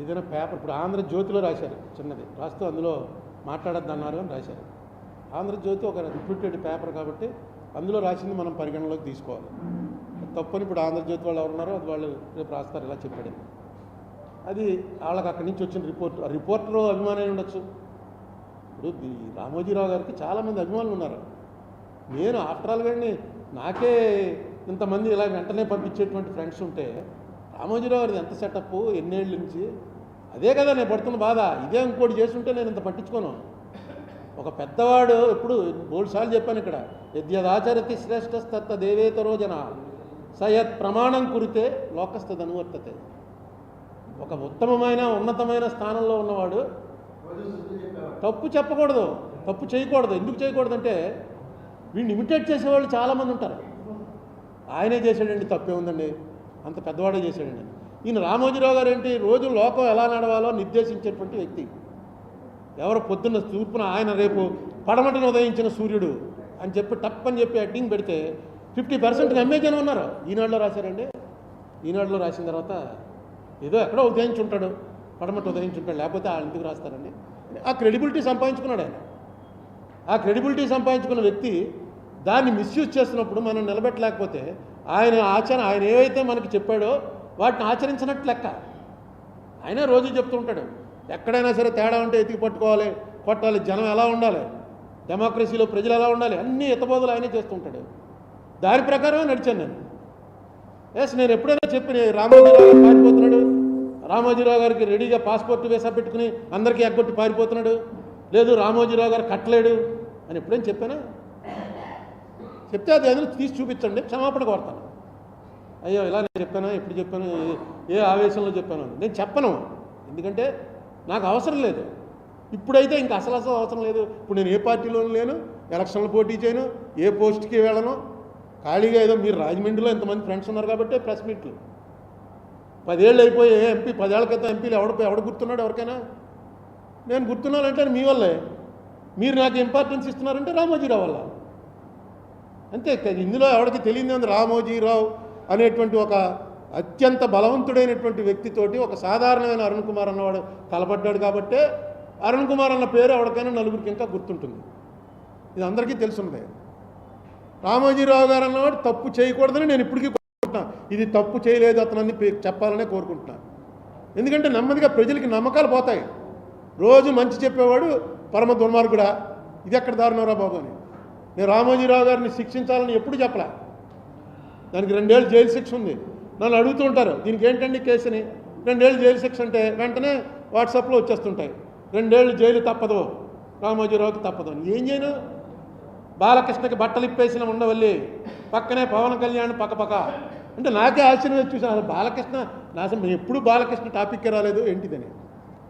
ఏదైనా పేపర్ ఇప్పుడు ఆంధ్రజ్యోతిలో రాశారు చిన్నది. రాస్తూ అందులో మాట్లాడద్దు అన్నారు అని రాశారు. ఆంధ్రజ్యోతి ఒక రిప్యూటెడ్ పేపర్ కాబట్టి అందులో రాసింది మనం పరిగణలోకి తీసుకోవాలి. తప్పని ఇప్పుడు ఆంధ్రజ్యోతి వాళ్ళు ఎవరున్నారో అది వాళ్ళు రేపు రాస్తారు ఇలా చెప్పాడు. అది వాళ్ళకి అక్కడి నుంచి వచ్చిన రిపోర్ట్ ఆ రిపోర్టర్ అభిమానం ఉండొచ్చు. ఇప్పుడు రామోజీరావు గారికి చాలామంది అభిమానులు ఉన్నారు. నేను ఆఫ్టర్ ఆల్ గారిని నాకే ఇంతమంది ఇలా వెంటనే పంపించేటువంటి ఫ్రెండ్స్ ఉంటే రామోజీరావు గారిది ఎంత సెటప్ ఎన్నేళ్ళ నుంచి? అదే కదా నేను పడుతున్న బాధ. ఇదే ఇంకోటి చేస్తుంటే నేను ఇంత పట్టించుకోను. ఒక పెద్దవాడు ఎప్పుడు మూడు సార్లు చెప్పాను ఇక్కడ. యద్యదాచరతి శ్రేష్టస్తత్త దేవేతరో జన. సయత్ ప్రమాణం కురితే లోకస్థద అనువర్తతే. ఒక ఉత్తమమైన ఉన్నతమైన స్థానంలో ఉన్నవాడు తప్పు చెప్పకూడదు. తప్పు చేయకూడదు. ఎందుకు చేయకూడదంటే వీడిని ఇమిటేట్ చేసేవాళ్ళు చాలామంది ఉంటారు. ఆయనే చేశాడండి తప్పే ఉందండి. అంత పెద్దవాడే చేశాడండి. ఈయన రామోజీరావు గారు ఏంటి రోజు లోకం ఎలా నడవాలో నిర్దేశించేటువంటి వ్యక్తి. ఎవరు పొద్దున్న తూర్పున ఆయన రేపు పడమటను ఉదయించిన సూర్యుడు అని చెప్పి టప్ అని చెప్పి హెడ్డింగ్ పెడితే ఫిఫ్టీ పర్సెంట్ నమ్మే జనం ఉన్నారు. ఈనాడులో రాశారండి. ఈనాడులో రాసిన తర్వాత ఏదో ఎక్కడో ఉదయించి ఉంటాడు పడమట ఉదయించి లేకపోతే ఆ ఇంటికి రాస్తారండి. ఆ క్రెడిబిలిటీ సంపాదించుకున్నాడు ఆయన. ఆ క్రెడిబిలిటీ సంపాదించుకున్న వ్యక్తి దాన్ని మిస్యూజ్ చేస్తున్నప్పుడు మనం నిలబెట్టలేకపోతే ఆయన ఆచరణ ఆయన ఏవైతే మనకి చెప్పాడో వాటిని ఆచరించినట్టు లెక్క. ఆయన రోజు చెప్తూ ఉంటాడు ఎక్కడైనా సరే తేడా ఉంటే ఎతికి పట్టుకోవాలి కొట్టాలి జనం ఎలా ఉండాలి డెమోక్రసీలో ప్రజలు ఎలా ఉండాలి అన్ని ఎత్తబోదులు ఆయనే చేస్తుంటాడు దాని ప్రకారమే నడిచాను నేను. ఎస్ నేను ఎప్పుడైనా చెప్పిన రామోజీరావు గారు పారిపోతున్నాడు రామోజీరావు గారికి రెడీగా పాస్పోర్ట్ వేసా పెట్టుకుని అందరికీ ఎగ్గొట్టి పారిపోతున్నాడు లేదు రామోజీరావు గారు కట్టలేడు అని ఎప్పుడైనా చెప్పానా? చెప్తే అది ఏదైనా తీసి చూపించండి క్షమాపణ కోరుతాను. అయ్యో ఇలా నేను చెప్పాను ఎప్పుడు చెప్పాను ఏ- ఆవేశంలో చెప్పాను నేను చెప్పను ఎందుకంటే నాకు అవసరం లేదు. ఇప్పుడైతే ఇంకా అసలు అసలు అవసరం లేదు. ఇప్పుడు నేను ఏ పార్టీలోనూ లేను ఎలక్షన్లు పోటీ చేయను ఏ పోస్ట్కి వెళ్ళను. ఖాళీగా ఏదో మీరు రాజమండ్రిలో ఇంతమంది ఫ్రెండ్స్ ఉన్నారు కాబట్టి ప్రెస్ మీట్లు. పదేళ్ళు అయిపోయి ఎంపీ పదేళ్ళ క్రితం ఎంపీలు ఎవడ ఎవడ గుర్తున్నాడు ఎవరికైనా? నేను గుర్తున్నానంటే మీ వల్లే. మీరు నాకు ఇంపార్టెన్స్ ఇస్తున్నారంటే రామోజీరావు వల్ల. అంతే ఇందులో ఎవరికి తెలియదు ఉంది రామోజీరావు అనేటువంటి ఒక అత్యంత బలవంతుడైనటువంటి వ్యక్తితోటి ఒక సాధారణమైన అరుణ్ కుమార్ అన్నవాడు తలపడ్డాడు కాబట్టే అరుణ్ కుమార్ అన్న పేరు ఎవరికైనా నలుగురికి ఇంకా గుర్తుంటుంది. ఇది అందరికీ తెలుసున్నదే రామోజీరావు గారు అన్నవాడు తప్పు చేయకూడదని నేను ఇప్పటికీ కోరుకుంటున్నాను ఇది తప్పు చేయలేదు అతనని పే- చెప్పాలనే కోరుకుంటున్నాను ఎందుకంటే నెమ్మదిగా ప్రజలకి నమ్మకాలు పోతాయి. రోజు మంచి చెప్పేవాడు పరమ దుర్మార్గుడా. ఇది ఎక్కడ దారుణరా బాబు అని. నేను రామోజీరావు గారిని శిక్షించాలని ఎప్పుడు చెప్పలే. దానికి రెండేళ్ళు జైలు శిక్ష ఉంది. నన్ను అడుగుతూ ఉంటారు దీనికి ఏంటండి కేసుని? రెండేళ్ళు జైలు శిక్ష అంటే వెంటనే వాట్సాప్లో వచ్చేస్తుంటాయి. రెండేళ్ళు జైలు తప్పదు రామోజీరావుకి తప్పదు అని. ఏం చేయను? బాలకృష్ణకి బట్టలు ఇప్పేసిన ఉండవల్లి పక్కనే పవన్ కళ్యాణ్ పక్కపక్క. అంటే నాకే ఆశ్చర్యం చూసాను బాలకృష్ణ నా అసలు ఎప్పుడు బాలకృష్ణ టాపిక్కే రాలేదు ఏంటిదని?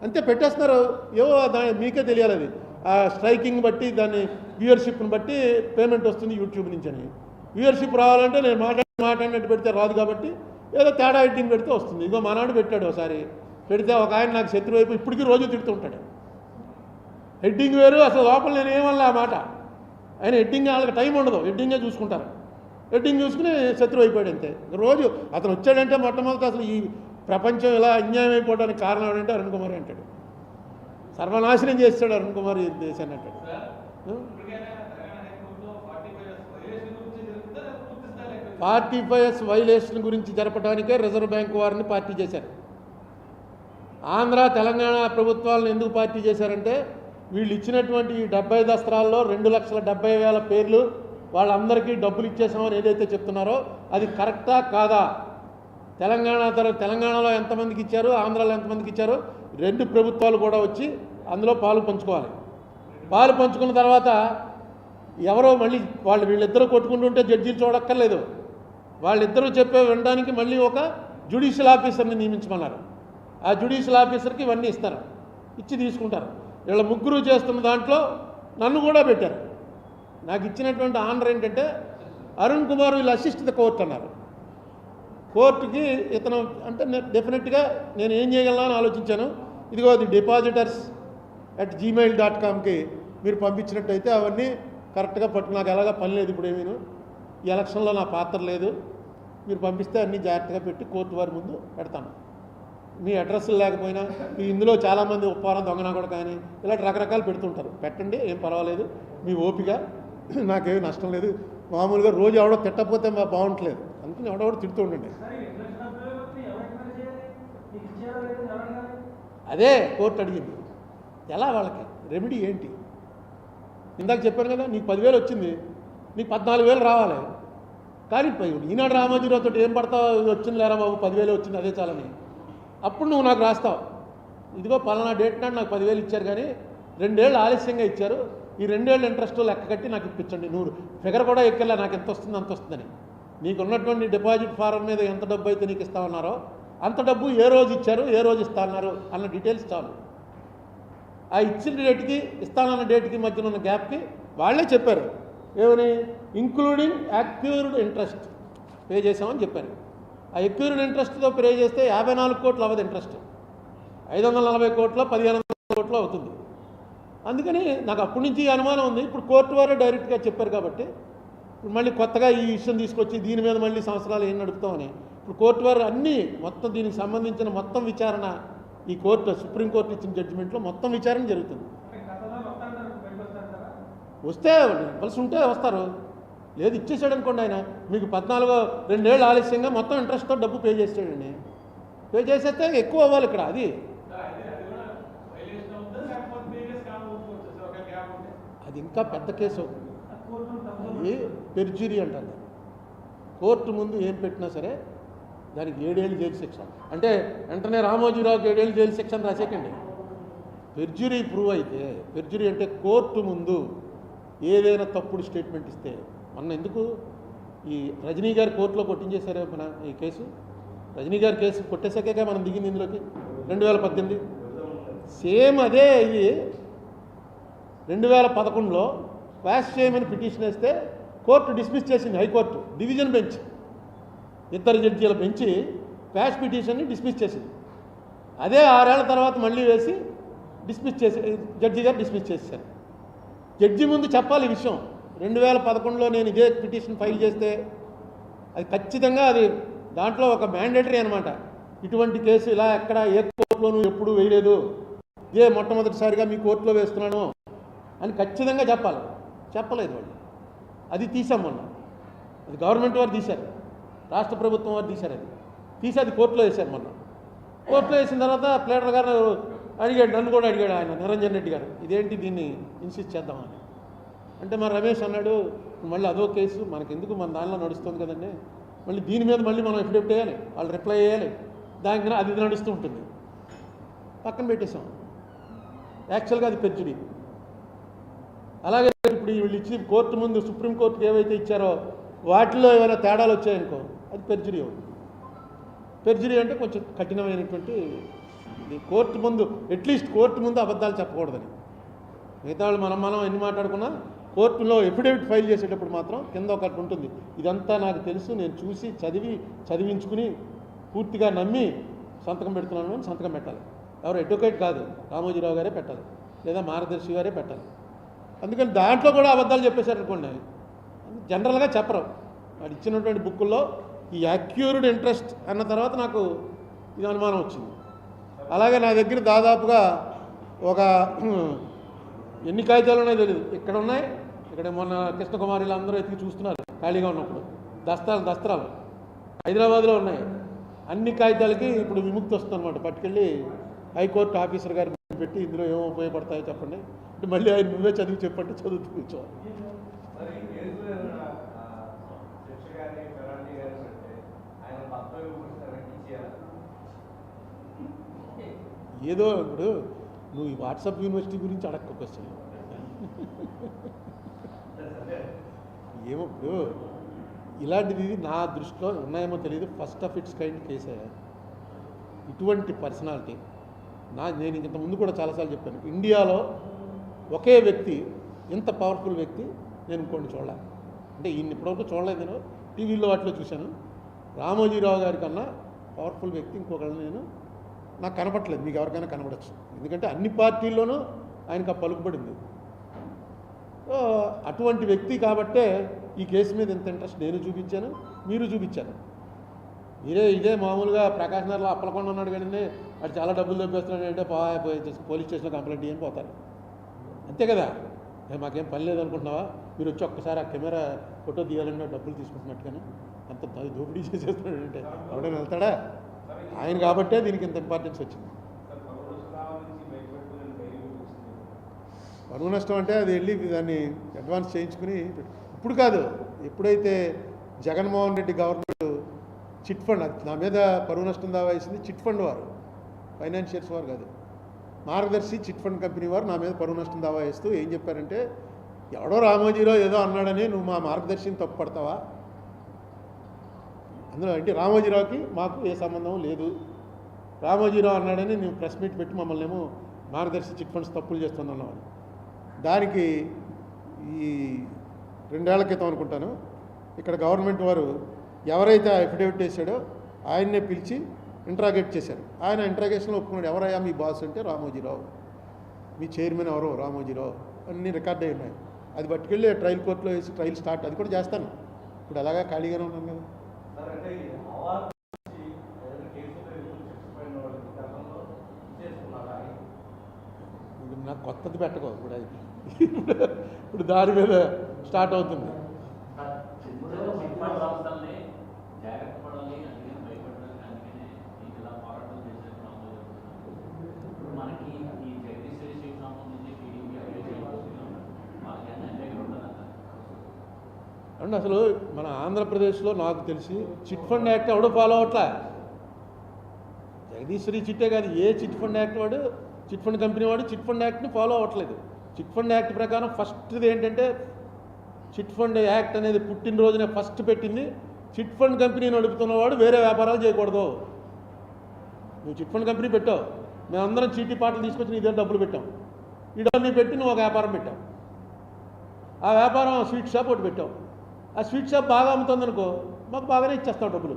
అంతే పెట్టేస్తున్నారు. ఏవో దాని మీకే తెలియాలి అది. ఆ స్ట్రైకింగ్ బట్టి దాన్ని వ్యూయర్షిప్ని బట్టి పేమెంట్ వస్తుంది యూట్యూబ్ నుంచి అని. వ్యూయర్షిప్ రావాలంటే నేను మాట్లాడి మాట్లాడినట్టు పెడితే రాదు కాబట్టి ఏదో తేడా ఎడ్డింగ్ పెడితే వస్తుంది. ఇగో మనాడు పెట్టాడు ఒకసారి. పెడితే ఒక ఆయన నాకు శత్రువు అయిపోయి ఇప్పటికీ రోజు తిడుతుంటాడు హెడ్డింగ్ వేరు అసలు లోపల నేను ఏమన్నా ఆ మాట. ఆయన హెడ్డింగ్ వాళ్ళకి టైం ఉండదు హెడ్డింగే చూసుకుంటారు. హెడ్డింగ్ చూసుకుని శత్రువు అయిపోయాడు అంతే. రోజు అతను వచ్చాడంటే మొట్టమొదటి అసలు ఈ ప్రపంచం ఇలా అన్యాయం అయిపోవడానికి కారణం ఏంటంటే అరుణ్ కుమార్ అంటాడు. సర్వనాశనం చేస్తాడు అరుణ్ కుమార్ దేశాన్ని అంటాడు. ఫార్టీ ఫైవ్ వైలేషన్ గురించి జరపడానికే రిజర్వ్ బ్యాంక్ వారిని పార్టీ చేశారు. ఆంధ్ర తెలంగాణ ప్రభుత్వాలను ఎందుకు పార్టీ చేశారంటే వీళ్ళు ఇచ్చినటువంటి ఈ డెబ్బై దస్త్రాల్లో రెండు లక్షల డెబ్బై వేల పేర్లు వాళ్ళందరికీ డబ్బులు ఇచ్చేసామని ఏదైతే చెప్తున్నారో అది కరెక్టా కాదా? తెలంగాణ తర తెలంగాణలో ఎంతమందికి ఇచ్చారు ఆంధ్రాలో ఎంతమందికి ఇచ్చారు? రెండు ప్రభుత్వాలు కూడా వచ్చి అందులో పాలు పంచుకోవాలి. పాలు పంచుకున్న తర్వాత ఎవరో మళ్ళీ వాళ్ళు వీళ్ళిద్దరూ కొట్టుకుంటుంటే జడ్జీలు చూడక్కర్లేదు. వాళ్ళిద్దరూ చెప్పే వినడానికి మళ్ళీ ఒక జ్యుడిషియల్ ఆఫీసర్ని నియమించమన్నారు. ఆ జ్యుడిషియల్ ఆఫీసర్కి ఇవన్నీ ఇస్తారు. ఇచ్చి తీసుకుంటారు. వీళ్ళ ముగ్గురు చేస్తున్న దాంట్లో నన్ను కూడా పెట్టారు. నాకు ఇచ్చినటువంటి ఆనర్ ఏంటంటే అరుణ్ కుమార్ వీళ్ళు అసిస్ట్ ద కోర్ట్ అన్నారు. కోర్టుకి ఇతను అంటే నేను డెఫినెట్గా నేను ఏం చేయగలను ఆలోచించాను. ఇదిగో అది డిపాజిటర్స్ అట్ జీమెయిల్ డాట్ కామ్కి మీరు పంపించినట్టయితే అవన్నీ కరెక్ట్గా పట్టు నాకు ఎలాగా పని లేదు ఇప్పుడు ఏమీను. ఎలక్షన్లో నా పాత్ర లేదు. మీరు పంపిస్తే అన్నీ జాగ్రత్తగా పెట్టి కోర్టు వారి ముందు పెడతాను. మీ అడ్రస్లు లేకపోయినా ఇందులో చాలామంది ఉప్పారం దొంగనా కూడా కానీ ఇలాంటి రకరకాలు పెడుతుంటారు. పెట్టండి ఏం పర్వాలేదు. మీ ఓపిక నాకేమీ నష్టం లేదు. మామూలుగా రోజు ఎవడో తిట్టకపోతే మా బాగుంటలేదు. అందుకని ఎవడెవడో తిడుతూ ఉండండి. అదే కోర్టు అడిగింది. ఎలా వాళ్ళకి? రెమెడీ ఏంటి? ఇందాక చెప్పాను కదా నీకు పదివేలు వచ్చింది. నీకు పద్నాలుగు వేలు రావాలి. కానీ పై- ఈనాడు రామోజీరావుతో ఏం పడతావు వచ్చింది లేరా బాబు? పదివేలు వచ్చింది అదే చాలని. అప్పుడు నువ్వు నాకు రాస్తావు. ఇదిగో పలానా డేట్ నాడు నాకు పదివేలు ఇచ్చారు కానీ రెండేళ్ళు ఆలస్యంగా ఇచ్చారు. ఈ రెండేళ్ళు ఇంట్రెస్ట్ లెక్క కట్టి నాకు ఇప్పించండి. నువ్వు ఫిగర్ కూడా ఎక్కెళ్ళా నాకు ఎంత వస్తుంది అంత వస్తుందని. నీకు ఉన్నటువంటి డిపాజిట్ ఫారం మీద ఎంత డబ్బు అయితే నీకు ఇస్తామన్నారో అంత డబ్బు ఏ రోజు ఇచ్చారు ఏ రోజు ఇస్తా అన్నారు అన్న డీటెయిల్స్ చాలు. ఆ ఇచ్చిన డేట్కి ఇస్తానన్న డేట్కి మధ్యన ఉన్న గ్యాప్కి వాళ్ళే చెప్పారు. ఏమని? ఇంక్లూడింగ్ యాక్యూర్డ్ ఇంట్రెస్ట్ పే చేసామని చెప్పారు ఆ ఎక్యూర్డ్ ఇంట్రెస్ట్తో పే చేస్తే యాభై నాలుగు కోట్లు అవ్వదు ఇంట్రెస్ట్ ఐదు వందల నలభై కోట్ల పదిహేను వందల కోట్లు అవుతుంది. అందుకని నాకు అప్పటి నుంచి ఈ అనుమానం ఉంది. ఇప్పుడు కోర్టు వారే డైరెక్ట్గా చెప్పారు కాబట్టి ఇప్పుడు మళ్ళీ కొత్తగా ఈ విషయం తీసుకొచ్చి దీని మీద మళ్ళీ సంవత్సరాలు ఏం నడుపుతామని. ఇప్పుడు కోర్టు వారు అన్నీ మొత్తం దీనికి సంబంధించిన మొత్తం విచారణ ఈ కోర్టు సుప్రీంకోర్టు ఇచ్చిన జడ్జిమెంట్లో మొత్తం విచారణ జరుగుతుంది. వస్తే ఇవ్వాల్సి ఉంటే వస్తారు లేదు ఇచ్చేసాడు అనుకోండి ఆయన. మీకు పద్నాలుగు రెండేళ్ళు ఆలస్యంగా మొత్తం ఇంట్రెస్ట్తో డబ్బు పే చేసాడండి పే చేసేస్తే ఎక్కువ అవ్వాలి ఇక్కడ అది. అది ఇంకా పెద్ద కేసు. అవుతుంది అది పెర్జురీ అంటారు. కోర్టు ముందు ఏం పెట్టినా సరే దానికి ఏడేళ్ళు జైలు శిక్ష. అంటే వెంటనే రామోజీరావుకి ఏడేళ్ళు జైలు శిక్ష అని రాసేకండి పెర్జురీ ప్రూవ్ అయితే పెర్జురీ అంటే కోర్టు ముందు ఏదైనా తప్పుడు స్టేట్మెంట్ ఇస్తే మొన్న ఎందుకు ఈ రజనీ గారి కోర్టులో కొట్టించేశారే మన ఈ కేసు? రజనీ గారి కేసు కొట్టేశాకే మనం దిగింది ఇందులోకి? రెండు వేల పద్దెనిమిది? సేమ్ అదే ఇది రెండు వేల పదకొండులో క్వాష్ చేయమని పిటిషన్ వేస్తే కోర్టు డిస్మిస్ చేసింది హైకోర్టు డివిజన్ బెంచ్. ఇద్దరు జడ్జీల బెంచి క్వాష్ పిటిషన్ని డిస్మిస్ చేసింది. అదే ఆరేళ్ళ తర్వాత మళ్ళీ వేసి డిస్మిస్ చేసి జడ్జి గారు డిస్మిస్ చేశారు. జడ్జి ముందు చెప్పాలి ఈ విషయం. రెండు వేల పదకొండులో నేను ఇదే పిటిషన్ ఫైల్ చేస్తే అది ఖచ్చితంగా అది దాంట్లో ఒక మ్యాండేటరీ అనమాట ఇటువంటి కేసు ఇలా ఎక్కడ ఏ కోర్టులోనూ ఎప్పుడు వేయలేదు. ఇదే మొట్టమొదటిసారిగా మీ కోర్టులో వేస్తున్నాను అని ఖచ్చితంగా చెప్పాలి. చెప్పలేదు వాళ్ళు. అది తీసాం మొన్న. అది గవర్నమెంట్ వారు తీశారు. రాష్ట్ర ప్రభుత్వం వారు తీశారు అది. తీసి అది కోర్టులో వేశారు మొన్న. కోర్టులో వేసిన తర్వాత ప్లేటర్ గారు అడిగాడు నన్ను కూడా అడిగాడు ఆయన నిరంజన్ రెడ్డి గారు. ఇదేంటి దీన్ని ఇన్సిస్ట్ చేద్దామని. అంటే మరి రమేష్ అన్నాడు మళ్ళీ అదో కేసు మనకెందుకు మన దానిలో నడుస్తుంది కదండి? మళ్ళీ దీని మీద మళ్ళీ మనం ఎఫిడెవిట్ వేయాలి వాళ్ళు రిప్లై చేయాలి. దానికి అది అది నడుస్తూ ఉంటుంది. పక్కన పెట్టేశాం. యాక్చువల్గా అది పెర్జురీ అలాగే ఇప్పుడు వీళ్ళు ఇచ్చి కోర్టు ముందు సుప్రీంకోర్టుకి ఏవైతే ఇచ్చారో వాటిలో ఏమైనా తేడాలు వచ్చాయనుకో అది పెర్జరీ అవుతుంది. అంటే కొంచెం కఠినమైనటువంటి కోర్టు ముందు అట్లీస్ట్ కోర్టు ముందు అబద్ధాలు చెప్పకూడదని. మిగతా వాళ్ళు మనం మనం ఎన్ని మాట్లాడుకున్నా కోర్టులో ఎఫిడేవిట్ ఫైల్ చేసేటప్పుడు మాత్రం కింద ఒకటి ఉంటుంది. ఇదంతా నాకు తెలుసు నేను చూసి చదివి చదివించుకుని పూర్తిగా నమ్మి సంతకం పెడుతున్నాను అని సంతకం పెట్టాలి. ఎవరు అడ్వకేట్ కాదు రామోజీరావు గారే పెట్టాలి. లేదా మార్గదర్శి గారే పెట్టాలి. అందుకని దాంట్లో కూడా అబద్ధాలు చెప్పేశారు అనుకోండి. జనరల్గా చెప్పరు. వాడు ఇచ్చినటువంటి బుక్కుల్లో ఈ అక్యూర్డ్ ఇంట్రెస్ట్ అన్న తర్వాత నాకు ఇది అనుమానం వచ్చింది. అలాగే నా దగ్గర దాదాపుగా ఒక ఎన్ని కాగితాలు ఉన్నాయో తెలియదు ఇక్కడ ఉన్నాయి? ఇక్కడ మొన్న కృష్ణకుమారిలు అందరూ ఎత్తికి చూస్తున్నారు ఖాళీగా ఉన్నప్పుడు. దస్త్రాలు దస్త్రాలు. హైదరాబాద్లో ఉన్నాయి. అన్ని కాగితాలకి ఇప్పుడు విముక్తి వస్తుంది అనమాట పట్టుకెళ్ళి హైకోర్టు ఆఫీసర్ గారి పెట్టి ఇందులో ఏమో ఉపయోగపడతాయో చెప్పండి. అంటే మళ్ళీ ఆయన నువ్వే చదివి చెప్పంటే చదువుతూ ఇచ్చేయాలా? ఏదో ఇప్పుడు నువ్వు ఈ వాట్సాప్ యూనివర్సిటీ గురించి అడక్క క్వశ్చన్. ఏమో ఇప్పుడు ఇలాంటిది నా దృష్టిలో ఉన్నాయేమో తెలియదు ఫస్ట్ ఆఫ్ ఇట్స్ కైండ్ కేసే ఇటువంటి పర్సనాలిటీ నా నేను ఇంత ముందు కూడా చాలాసార్లు చెప్పాను. ఇండియాలో ఒకే వ్యక్తి ఇంత పవర్ఫుల్ వ్యక్తి నేను ఇంకోటి చూడలే. అంటే ఈయన ఇప్పటివరకు చూడలేదు నేను. టీవీలో వాటిలో చూశాను. రామోజీరావు గారి కన్నా పవర్ఫుల్ వ్యక్తి ఇంకొకళ్ళని నేను నాకు కనపట్లేదు మీకు ఎవరికైనా కనపడచ్చు. ఎందుకంటే అన్ని పార్టీల్లోనూ ఆయనకు ఆ పలుకుబడింది అటువంటి వ్యక్తి కాబట్టే ఈ కేసు మీద ఇంత ఇంట్రెస్ట్ నేను చూపించాను మీరు చూపించాను మీరే ఇదే మామూలుగా ప్రకాశ్ నగర్లో అప్పలకొండ ఉన్నాడు కానీ వాడు చాలా డబ్బులు దొబ్బేస్తున్నాడు అంటే పోయి పోలీస్ స్టేషన్లో కంప్లైంట్ చేయని పోతారు. అంతే కదా? మాకేం పని లేదనుకుంటున్నావా? మీరు వచ్చి ఒక్కసారి ఆ కెమెరా ఫోటో తీయాలంటే డబ్బులు తీసుకుంటున్నట్టుగాను అంత దోపిడీ చేసేస్తున్నాడు అంటే ఎవడైనా వెళ్తాడా? ఆయన కాబట్టే దీనికి ఇంత ఇంపార్టెన్స్ వచ్చింది సార్ పౌరుషరావు నుంచి బయటపెట్టుకుని డైరీ వచ్చింది పరువు నష్టం అంటే అది వెళ్ళి దాన్ని అడ్వాన్స్ చేయించుకుని ఇప్పుడు కాదు ఎప్పుడైతే Jaganmohan Reddy government chit fund నా మీద పరువు నష్టం దావా వేసింది చిట్ ఫండ్ వారు ఫైనాన్షియర్స్ వారు కాదు. మార్గదర్శి చిట్ ఫండ్ కంపెనీ వారు నా మీద పరువు నష్టం దావా వేస్తూ ఏం చెప్పారంటే ఎవడో రామోజీరావు ఏదో అన్నాడని నువ్వు మా మార్గదర్శిని తప్పు పడతావా? అందులో అంటే రామోజీరావుకి మాకు ఏ సంబంధం లేదు. రామోజీరావు అన్నాడని నువ్వు ప్రెస్ మీట్ పెట్టి మమ్మల్ని ఏమో మార్గదర్శి చిట్ ఫండ్స్ తప్పులు చేస్తున్నావు అని. దానికి ఈ రెండేళ్ళ క్రితం అనుకుంటాను. ఇక్కడ గవర్నమెంట్ వారు ఎవరైతే ఆ అఫిడవిట్ చేశాడో ఆయన్నే పిలిచి ఇంట్రాగేట్ చేశారు. ఆయన ఇంట్రాగేషన్లో ఒప్పుకున్నాడు. ఎవరయ్యా మీ బాస్ అంటే రామోజీరావు. మీ చైర్మన్ ఎవరో రామోజీరావు. అన్నీ రికార్డ్ అయి ఉన్నాయి. అది పట్టుకెళ్ళి ట్రయల్ కోర్టులో వేసి ట్రయల్ స్టార్ట్ అది కూడా చేస్తాను. ఇప్పుడు అలాగా ఖాళీగానే ఉన్నాను కదా. నాకు కొత్తది పెట్టుకో ఇప్పుడు అది ఇప్పుడు దాని మీద స్టార్ట్ అవుతుంది. అంటే అసలు మన ఆంధ్రప్రదేశ్లో నాకు తెలిసి చిట్ ఫండ్ యాక్ట్ ఎవడో ఫాలో అవట్లా? జగదీశ్వరి చిట్టే కాదు ఏ చిట్ ఫండ్ యాక్ట్ వాడు చిట్ ఫండ్ కంపెనీ వాడు చిట్ ఫండ్ యాక్ట్ని ఫాలో అవ్వట్లేదు చిట్ ఫండ్ యాక్ట్ ప్రకారం ఫస్ట్ది ఏంటంటే చిట్ ఫండ్ యాక్ట్ అనేది పుట్టినరోజునే ఫస్ట్ పెట్టింది. చిట్ ఫండ్ కంపెనీ నడుపుతున్నవాడు వేరే వ్యాపారాలు చేయకూడదు. నువ్వు చిట్ ఫండ్ కంపెనీ పెట్టావు. మేమందరం చీటీ పాటలు తీసుకొచ్చి నీ దగ్గర డబ్బులు పెట్టాం. ఈ డబ్బులు పెట్టి నువ్వు ఒక వ్యాపారం పెట్టావు. ఆ వ్యాపారం స్వీట్ షాప్ ఒకటి పెట్టావు. ఆ స్వీట్ షాప్ బాగా అమ్ముతుందనుకో మాకు బాగానే ఇచ్చేస్తావు డబ్బులు.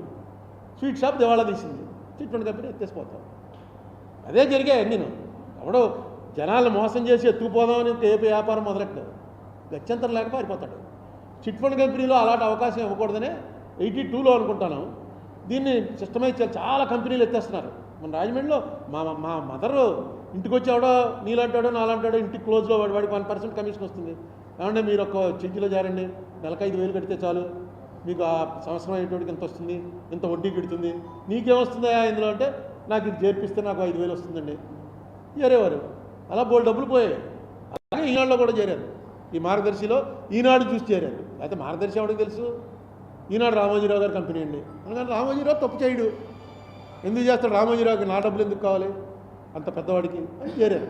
స్వీట్ షాప్ దివాళా తీసింది. చిట్ ఫండ్ కంపెనీ ఎత్తేసిపోతావు. అదే జరిగాయి నేను ఎవడో జనాలు మోసం చేసి ఎత్తుకుపోదామని ఏ వ్యాపారం మొదలెట్టాడు గత్యంతరం లేక పారిపోతాడు. చిట్ ఫండ్ కంపెనీలో అలాంటి అవకాశం ఇవ్వకూడదనే ఎయిటీ టూలో అనుకుంటాను. దీన్ని సిస్టమైజ్ చాలా కంపెనీలు ఎత్తేస్తున్నారు. మన రాజమండ్రిలో మా మా మదర్ ఇంటికి వచ్చేవాడో నీలాంటాడో నాలంటాడో ఇంటికి క్లోజ్లో వాడి వాడికి వన్ పర్సెంట్ కమిషన్ వస్తుంది. ఏమంటే మీరు ఒక చెంచిలో జారండి. నెలకు ఐదు వేలు కడితే చాలు. మీకు ఆ సంవత్సరం అయ్యేటోడికి ఎంత వస్తుంది? ఇంత వడ్డీ కడుతుంది? నీకేమొస్తుందా ఇందులో అంటే నాకు ఇది చేర్పిస్తే నాకు ఐదు వేలు వస్తుందండి. ఎరేవారు అలా బోల్ డబ్బులు పోయాయి. అలాగే ఈనాడులో కూడా చేరారు. ఈ మార్గదర్శిలో ఈనాడు చూసి చేరారు. అయితే మార్గదర్శి ఎవరికి తెలుసు? ఈనాడు రామోజీరావు గారి కంపెనీ అండి. అందుకని రామోజీరావు తప్పు చేయడు. ఎందుకు చేస్తాడు రామోజీరావుకి నా డబ్బులు ఎందుకు కావాలి? అంత పెద్దవాడికి అని చేరారు.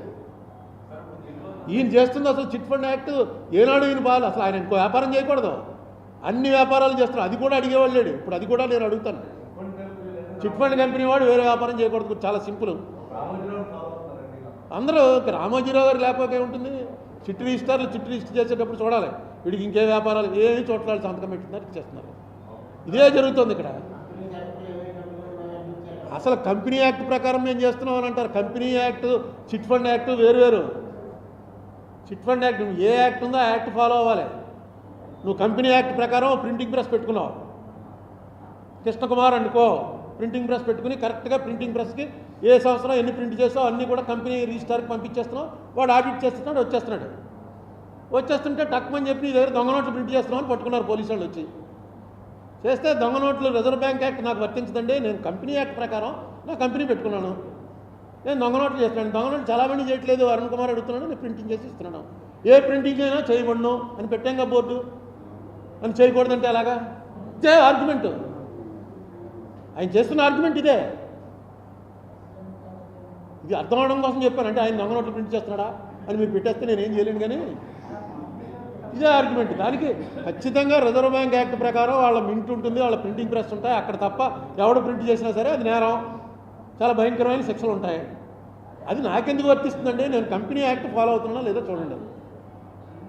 ఈయన చేస్తుంది అసలు చిట్ ఫండ్ యాక్ట్. ఏనాడు ఈయన బాగాలి అసలు ఆయన ఇంకో వ్యాపారం చేయకూడదు. అన్ని వ్యాపారాలు చేస్తారు అది కూడా అడిగేవాళ్ళు లేడు. ఇప్పుడు అది కూడా నేను అడుగుతాను. చిట్ ఫండ్ కంపెనీ వాడు వేరే వ్యాపారం చేయకూడదు. చాలా సింపుల్. అందరూ రామోజీరావు గారు లేకపోతే ఏముంటుంది? చిట్టు రిజిస్టర్లు చిట్టు రిజిస్టర్ చేసేటప్పుడు చూడాలి. వీడికి ఇంకే వ్యాపారాలు ఏమి చోట్ల సంతకం పెట్టినారు చేస్తున్నారు ఇదే జరుగుతుంది ఇక్కడ. అసలు కంపెనీ యాక్ట్ ప్రకారం మేము చేస్తున్నాం అని అంటారు. Company act chit fund act వేరు వేరు. చిట్ ఫండ్ యాక్ట్ నువ్వు ఏ యాక్ట్ ఉందో ఆ యాక్ట్ ఫాలో అవ్వాలి. నువ్వు కంపెనీ యాక్ట్ ప్రకారం ప్రింటింగ్ ప్రెస్ పెట్టుకున్నావు. కృష్ణకుమార్ అనుకో. ప్రింటింగ్ ప్రెస్ పెట్టుకుని కరెక్ట్గా ప్రింటింగ్ ప్రెస్కి ఏ సంవత్సరం ఎన్ని ప్రింట్ చేసావు అన్నీ కూడా కంపెనీ రిజిస్టార్కి పంపించేస్తున్నావు వాడు ఆడిట్ చేస్తున్నాడు వచ్చేస్తున్నాడు. వచ్చేస్తుంటే టక్మని చెప్పి నీ దగ్గర దొంగ నోట్లు ప్రింట్ చేస్తున్నావు అని పట్టుకున్నారు పోలీసు వాళ్ళు వచ్చి. చేస్తే దొంగ నోట్లు రిజర్వ్ బ్యాంక్ యాక్ట్ నాకు వర్తించదండి నేను కంపెనీ యాక్ట్ ప్రకారం నా కంపెనీ పెట్టుకున్నాను. నేను దొంగ నోట్లు చేస్తున్నాను. దొంగ నోట్లు చాలామంది చేయట్లేదు అరుణ్ కుమార్ అడుగుతున్నాను నేను ప్రింటింగ్ చేసి ఇస్తున్నాను. ఏ ప్రింటింగ్ అయినా చేయబడను అని పెట్టాం బోర్డు. అని చేయకూడదంటే అలాగా ఇదే ఆర్గ్యుమెంట్ ఆయన చేస్తున్న ఆర్గ్యుమెంట్ ఇదే. ఇది అర్థం అవడం కోసం చెప్పానంటే ఆయన దొంగ నోట్లు ప్రింట్ చేస్తున్నాడా అని మీరు పెట్టేస్తే నేనేం చేయలేను కానీ ఇదే ఆర్గ్యుమెంట్ దానికి ఖచ్చితంగా రిజర్వ్ బ్యాంక్ యాక్ట్ ప్రకారం వాళ్ళ మింట్ ఉంటుంది వాళ్ళ ప్రింటింగ్ ప్రెస్ ఉంటాయి. అక్కడ తప్ప ఎవడు ప్రింట్ చేసినా సరే అది నేరం. చాలా భయంకరమైన శిక్షలు ఉంటాయి. అది నాకెందుకు వర్తిస్తుందండి? నేను కంపెనీ యాక్ట్ ఫాలో అవుతున్నా లేదో చూడండి.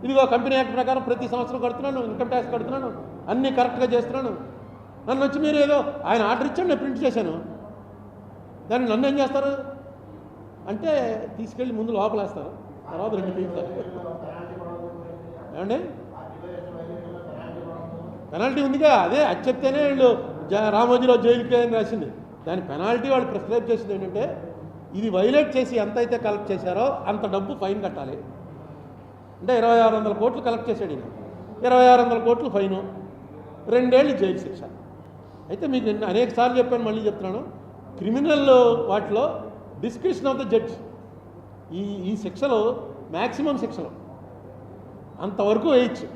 ఇదిగో కంపెనీ యాక్ట్ ప్రకారం ప్రతి సంవత్సరం కడుతున్నాను ఇన్కమ్ ట్యాక్స్ కడుతున్నాను అన్నీ కరెక్ట్గా చేస్తున్నాను. నన్ను వచ్చి మీరు ఏదో ఆయన ఆర్డర్ ఇచ్చాను నేను ప్రింట్ చేశాను. దాన్ని నన్ను ఏం చేస్తారు? అంటే తీసుకెళ్ళి ముందు లోపలేస్తారు. తర్వాత రెండు పీకుతారు ఏమండి? పెనాల్టీ ఉందిగా. అదే అది చెప్తేనే వీళ్ళు జ రామోజీరావు జైలుకి అని రాసింది. దాని పెనాల్టీ వాళ్ళు ప్రిస్క్రైబ్ చేసింది ఏంటంటే ఇది వైలేట్ చేసి ఎంత అయితే కలెక్ట్ చేశారో అంత డబ్బు ఫైన్ కట్టాలి. అంటే ఇరవై ఆరు వందల కోట్లు కలెక్ట్ చేశాడు ఈయన. ఇరవై ఆరు వందల కోట్లు ఫైను. రెండేళ్ళు జైలు శిక్ష. అయితే మీకు ఎన్ని- అనేక సార్లు చెప్పాను మళ్ళీ చెప్తున్నాను. క్రిమినల్ వాటిలో డిస్క్రిప్షన్ ఆఫ్ ద జడ్జ్. ఈ ఈ శిక్షలు మ్యాక్సిమం శిక్షలు. అంతవరకు వేయచ్చు.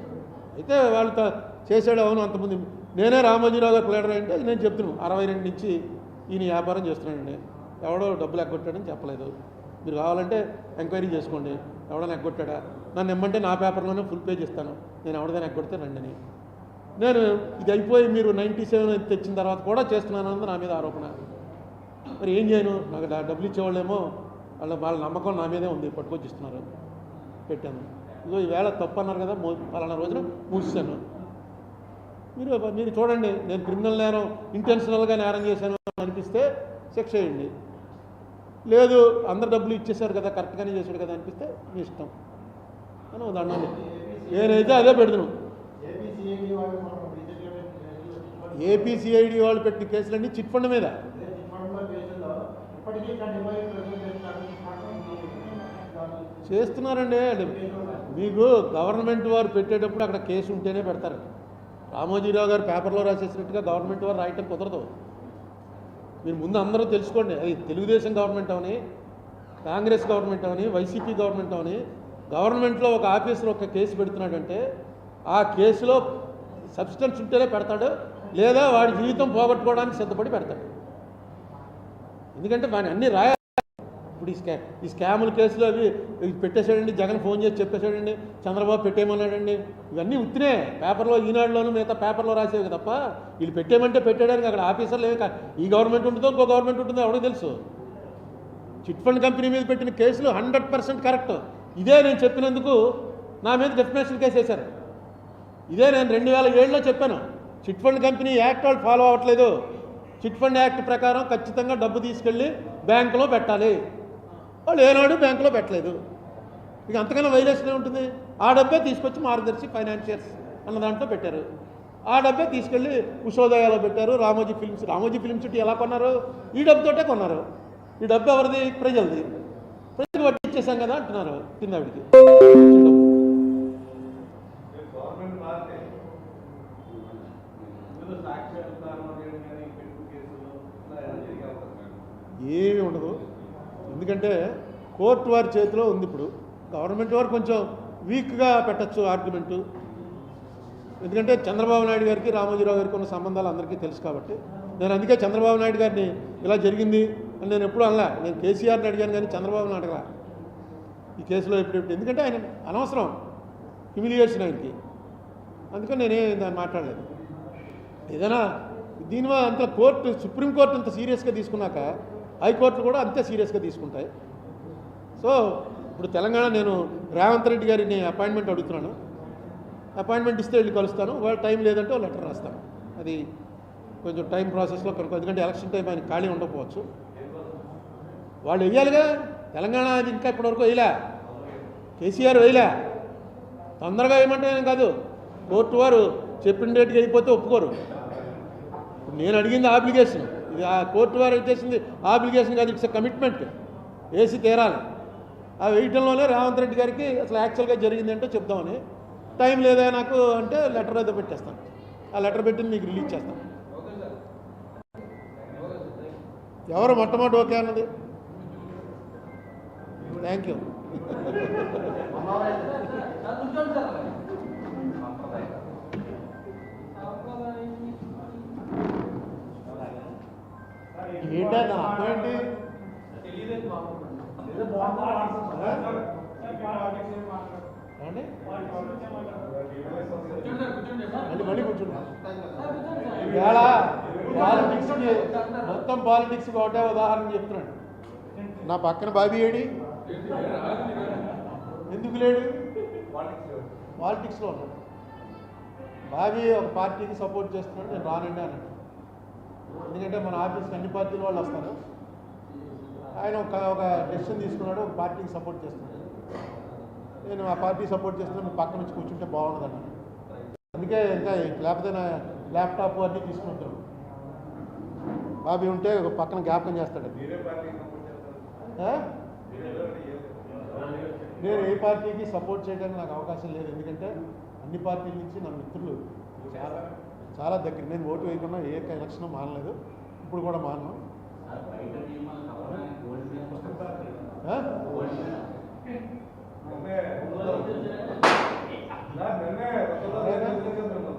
అయితే వాళ్ళు చేసాడు అవును అంతమంది. నేనే రామోజీరావు గారు ప్లేడర్ అంటే నేను చెప్తున్నాను అరవై రెండు నుంచి ఈయన వ్యాపారం చేస్తున్నాడండి. ఎవడో డబ్బులు ఎగ్గొట్టాడని చెప్పలేదు. మీరు కావాలంటే ఎంక్వైరీ చేసుకోండి. ఎవడో ఎగ్గొట్టాడా? నన్ను ఇమ్మంటే నా పేపర్లోనే ఫుల్ పేజ్ ఇస్తాను. నేను ఎవడదైనా ఎగ్గొడితే రండి అని నేను ఇది అయిపోయి మీరు నైంటీ సెవెన్ తెచ్చిన తర్వాత కూడా చేస్తున్నాను అన్నది నా మీద ఆరోపణ. మరి ఏం చేయను? నాకు డబ్బులు ఇచ్చేవాళ్ళేమో వాళ్ళ వాళ్ళ నమ్మకం నా మీదే ఉంది పట్టుకొచ్చి ఇస్తున్నారు పెట్టాను. ఇదో ఈవేళ తప్పు అన్నారు కదా పలానా రోజున మూసాను మీరు మీరు చూడండి నేను క్రిమినల్ నేరం ఇంటెన్షనల్గా నేరం చేశాను అనిపిస్తే శిక్ష వేయండి. లేదు అందరు డబ్బులు ఇచ్చేశారు కదా కరెక్ట్గానే చేశాడు కదా అనిపిస్తే మీ ఇష్టం. అని దండండి నేనైతే అదే పెడుతున్నాను ఏపీసీఐడి వాళ్ళు పెట్టిన కేసులన్నీ చిట్ ఫండ్ మీద? చేస్తున్నారండి మీకు గవర్నమెంట్ వారు పెట్టేటప్పుడు అక్కడ కేసు ఉంటేనే పెడతారు. రామోజీరావు గారు పేపర్లో రాసేసినట్టుగా గవర్నమెంట్ వారు రాయటం కుదరదు. మీరు ముందు అందరూ తెలుసుకోండి. అది తెలుగుదేశం గవర్నమెంట్ అవని కాంగ్రెస్ గవర్నమెంట్ అవని వైసీపీ గవర్నమెంట్ అవని గవర్నమెంట్లో ఒక ఆఫీసర్ ఒక కేసు పెడుతున్నాడంటే ఆ కేసులో సబ్స్టెన్స్ ఉంటేనే పెడతాడు లేదా వాడి జీవితం పోగొట్టుకోవడానికి సిద్ధపడి పెడతాడు. ఎందుకంటే వాడిని అన్నీ రాయాలి. ఇప్పుడు ఈ స్కా ఈ స్కాముల కేసులు అవి పెట్టేశాడండి జగన్ ఫోన్ చేసి చెప్పేశాడండి చంద్రబాబు పెట్టేయమన్నాడండి ఇవన్నీ ఉత్తినే. పేపర్లో ఈనాడులోను మిగతా పేపర్లో రాసేవి తప్ప వీళ్ళు పెట్టేయమంటే పెట్టేయడానికి అక్కడ ఆఫీసర్లు ఏమి ఈ గవర్నమెంట్ ఉంటుందో ఇంకో గవర్నమెంట్ ఉంటుందో ఎవరికి తెలుసు. చిట్ ఫండ్ కంపెనీ మీద పెట్టిన కేసులు హండ్రెడ్ పర్సెంట్ కరెక్ట్. ఇదే నేను చెప్పినందుకు నా మీద డెఫినేషన్ కేసు వేశారు ఇదే నేను రెండు వేల ఏడులో చెప్పాను. చిట్ ఫండ్ కంపెనీ యాక్ట్ వాళ్ళు ఫాలో అవ్వట్లేదు. చిట్ ఫండ్ యాక్ట్ ప్రకారం ఖచ్చితంగా డబ్బు తీసుకెళ్ళి బ్యాంకులో పెట్టాలి. వాళ్ళు ఏనాడు బ్యాంకులో పెట్టలేదు. ఇక అంతకన్నా వైలేషన్ ఉంటుంది ఆ డబ్బే తీసుకొచ్చి మార్గదర్శి ఫైనాన్షియర్స్ అన్న దాంట్లో పెట్టారు. ఆ డబ్బే తీసుకెళ్ళి ఉషోదయాలో పెట్టారు. Ramoji films Ramoji film city ఎలా కొన్నారు? ఈ డబ్బుతోటే కొన్నారు. ఈ డబ్బు ఎవరిది? ప్రజలది. ప్రజలకు వడ్డీ ఇచ్చేసాం కదా అంటున్నారు కింద ఏమీ ఉండదు. ఎందుకంటే కోర్టు వారి చేతిలో ఉంది ఇప్పుడు. గవర్నమెంట్ వారు కొంచెం వీక్గా పెట్టచ్చు ఆర్గ్యుమెంటు. ఎందుకంటే చంద్రబాబు నాయుడు గారికి రామోజీరావు గారికి ఉన్న సంబంధాలు అందరికీ తెలుసు కాబట్టి. నేను అందుకే చంద్రబాబు నాయుడు గారిని ఇలా జరిగింది అని నేను ఎప్పుడూ అనలా. నేను కేసీఆర్ని అడిగాను కానీ చంద్రబాబుని అడగలా. ఈ కేసులో ఎప్పుడెప్పుడు ఇప్పుడు ఎందుకంటే ఆయన అనవసరం. హ్యూమిలియేషన్ ఆయనకి. అందుకని నేనే దాన్ని మాట్లాడలేదు. ఏదైనా దీనివల్ల అంత కోర్టు సుప్రీంకోర్టు అంత సీరియస్గా తీసుకున్నాక హైకోర్టులు కూడా అంతే సీరియస్గా తీసుకుంటాయి. సో ఇప్పుడు తెలంగాణ నేను రేవంత్ రెడ్డి గారిని అపాయింట్మెంట్ అడుగుతున్నాను. అపాయింట్మెంట్ ఇస్తే వెళ్ళి కలుస్తాను. వాళ్ళ టైం లేదంటే లెటర్ రాస్తాను. అది కొంచెం టైం ప్రాసెస్లో కనుక ఎందుకంటే ఎలక్షన్ టైం ఆయన ఖాళీ ఉండకపోవచ్చు. వాళ్ళు వెయ్యాలిగా. తెలంగాణ అది ఇంకా ఇప్పటివరకు వేయలే కేసీఆర్ వేయలే తొందరగా వేయమంటే ఏం కాదు. కోర్టు వారు చెప్పిన డేట్కి అయిపోతే ఒప్పుకోరు. ఇప్పుడు నేను అడిగింది ఆబ్లిగేషన్ ఇది ఆ కోర్టు వారు చేసింది ఆబ్లిగేషన్ కాదు ఇట్స్ కమిట్మెంట్ వేసి తీరాలి. ఆ వేయటంలోనే రేవంత్ రెడ్డి గారికి అసలు యాక్చువల్గా జరిగింది ఏంటో చెప్దామని. టైం లేదా నాకు అంటే లెటర్ ఏదో పెట్టేస్తాను. ఆ లెటర్ పెట్టి మీకు రిలీజ్ చేస్తాను. ఎవరు మొట్టమొదటి ఓకే అన్నది? థ్యాంక్ యూ ఏంటా నా ఏంటి? మళ్ళీ మళ్ళీ కూర్చున్నా ఇవాళ పాలిటిక్స్కి మొత్తం పాలిటిక్స్ ఒకటే ఉదాహరణ చెప్తున్నాడు నా పక్కన బాబీ ఏడి? ఎందుకు లేడు? పాలిటిక్స్లో ఉన్నాడు. బాబీ ఒక పార్టీకి సపోర్ట్ చేస్తున్నాడు నేను రానండి అన్నాడు. ఎందుకంటే మన ఆఫీస్కి అన్ని పార్టీల వాళ్ళు వస్తారు. ఆయన ఒక ఒక డెసిషన్ తీసుకున్నాడు ఒక పార్టీకి సపోర్ట్ చేస్తున్నాడు. నేను ఆ పార్టీ సపోర్ట్ చేస్తున్నా మీ పక్కన వచ్చి కూర్చుంటే బాగుండదు అన్నాడు అందుకే ఇంకా లేకపోతే ల్యాప్టాప్ అన్నీ తీసుకుంటారు. బాబీ ఉంటే ఒక పక్కన జ్ఞాపకం చేస్తాడు. నేను ఏ పార్టీకి సపోర్ట్ చేయడానికి నాకు అవకాశం లేదు. ఎందుకంటే అన్ని పార్టీల నుంచి నా మిత్రులు చాలా చాలా దగ్గర. నేను ఓటు వేయకుండా ఏ ఎలక్షన్ మానలేదు ఇప్పుడు కూడా మానను సార్ బయట నియమాలు తప్పడానికి గోల్డ్ మీద ఆ? గోల్డ్ మీద. నిన్నే నా నిన్నే కొత్తలో చేస్తున్నాను.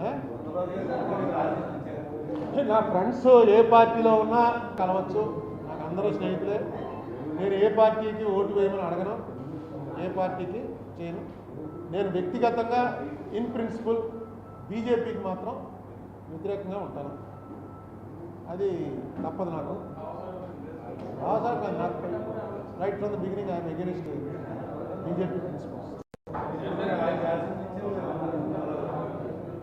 ఆ? కొత్తలో చేస్తున్నాను. ఆలోచించాను. నా ఫ్రెండ్స్ ఏ పార్టీలో ఉన్నా కలవచ్చు. నాకు అందరూ స్నేహితులే. నేను ఏ పార్టీకి ఓటు వేయమని అడగను. ఏ పార్టీకి చేయను. నేను వ్యక్తిగతంగా ఇన్ ప్రిన్సిపల్ బీజేపీకి మాత్రం వ్యతిరేకంగా ఉంటాను. అది తప్పదు నాకు. బాబాసాహెబ్ కాదు నాకు right from the beginning I'm against BJP principles